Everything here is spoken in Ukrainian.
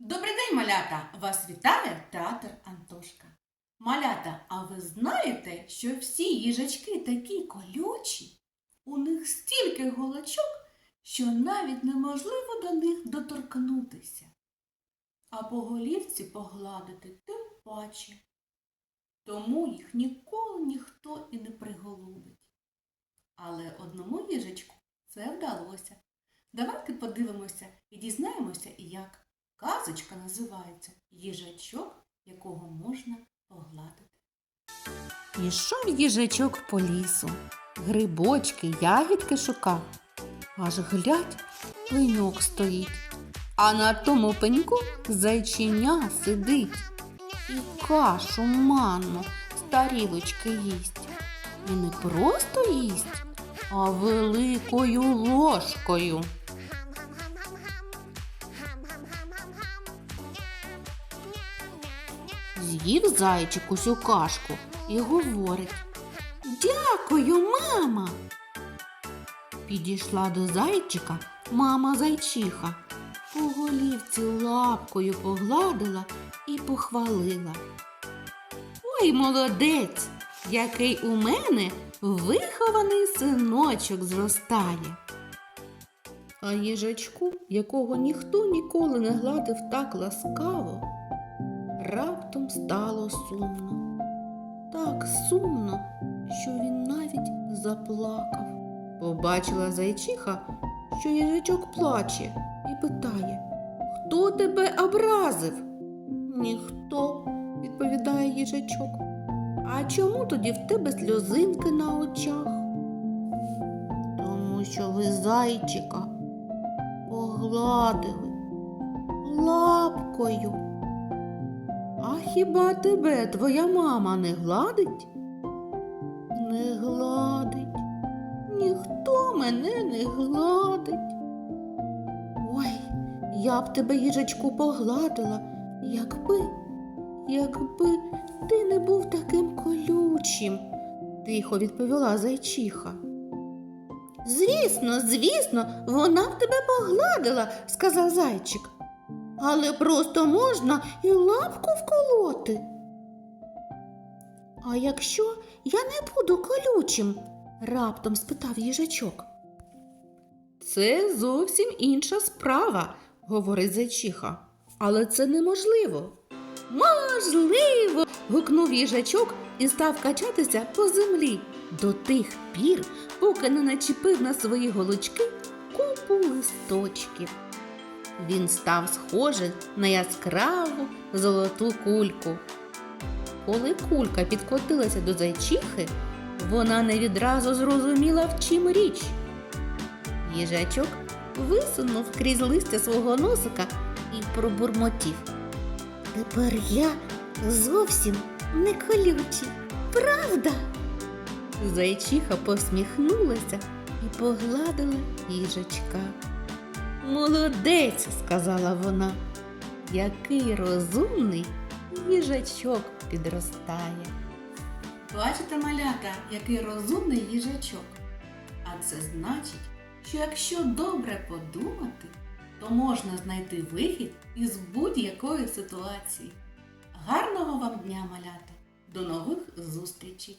Добрий день, малята! Вас вітає театр Антошка. Малята, а ви знаєте, що всі їжачки такі колючі? У них стільки голочок, що навіть неможливо до них доторкнутися. А по голівці погладити тим паче. Тому їх ніколи ніхто і не приголубить. Але одному їжачку це вдалося. Давайте подивимося і дізнаємося, як. Казочка називається Їжачок, якого можна погладити. Ішов їжачок по лісу, грибочки, ягідки шукав. Аж глядь, пеньок стоїть, а на тому пеньку зайчиня сидить і кашу манну з тарілочки їсть. І не просто їсть, а великою ложкою. З'їв зайчик усю кашку і говорить Дякую, мама. Підійшла до зайчика мама зайчиха, по голівці лапкою погладила і похвалила. Ой, молодець, який у мене вихований синочок зростає. А їжачку, якого ніхто ніколи не гладив так ласкаво, раптом стало сумно. Так сумно, що він навіть заплакав. Побачила зайчиха, що їжачок плаче, і питає Хто тебе образив? Ніхто, відповідає їжачок. А чому тоді в тебе сльозинки на очах? Тому що ви зайчика погладили лапкою. Хіба тебе твоя мама не гладить? Не гладить. Ніхто мене не гладить. Ой, я б тебе, їжачку, погладила, якби, якби ти не був таким колючим, тихо відповіла зайчиха. Звісно, звісно, вона б тебе погладила, сказав зайчик. Але просто можна і лапку вколоти. А якщо я не буду колючим? раптом спитав їжачок. Це зовсім інша справа, говорить зайчиха. Але це неможливо. Можливо. гукнув їжачок і став качатися по землі до тих пір, поки не начепив на свої голочки купу листочків. Він став схожий на яскраву золоту кульку. Коли кулька підкотилася до зайчихи, вона не відразу зрозуміла, в чим річ. Їжачок висунув крізь листя свого носика і пробурмотів. Тепер я зовсім не колючий, правда? Зайчиха посміхнулася і погладила їжачка. Молодець, сказала вона, який розумний їжачок підростає. Бачите, малята, який розумний їжачок. А це значить, що якщо добре подумати, то можна знайти вихід із будь-якої ситуації. Гарного вам дня, малята! До нових зустрічей!